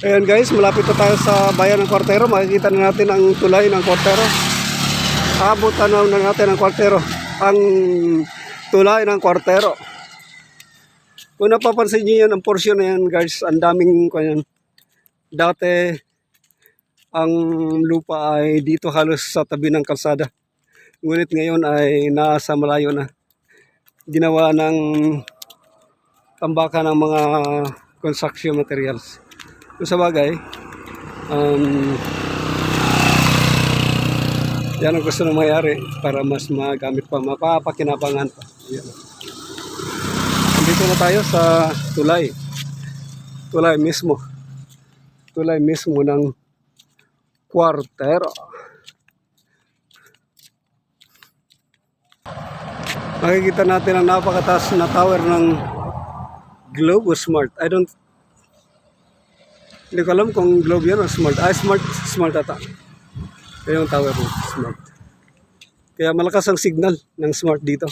Ayan guys, malapit na tayo sa bayan ng Kwartero. Makikita na natin ang tulay ng Kwartero. Abot tanaw na natin ang Kwartero. Ang tulay ng Kwartero. Kung napapansin niyo yan, ang portion na yan guys, ang daming kanyan. Dati, ang lupa ay dito halos sa tabi ng kalsada. Ngunit ngayon ay nasa malayo na. Ginawa ng tambakan ng mga construction materials. Kung sa bagay, um, yan ang gusto na mayari para mas magamit pa, mapapakinabangan pa. Yan. Dito na tayo sa tulay. Tulay mismo. Tulay mismo ng kwartero. Makikita natin ang napakataas na tower ng Globo Smart. I don't hindi ko alam kung Globe yan o Smart. Ah, Smart, Smart ata. Ito yung tower ng Smart. Kaya malakas ang signal ng Smart dito.